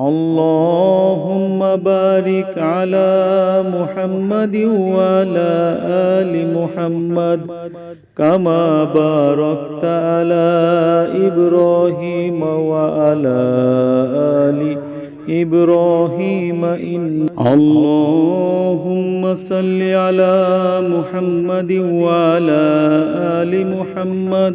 اللهم بارك على محمد وعلى آل محمد كما باركت على إبراهيم وعلى آل إبراهيم. إن اللهم صل على محمد وعلى آل محمد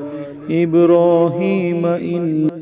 إن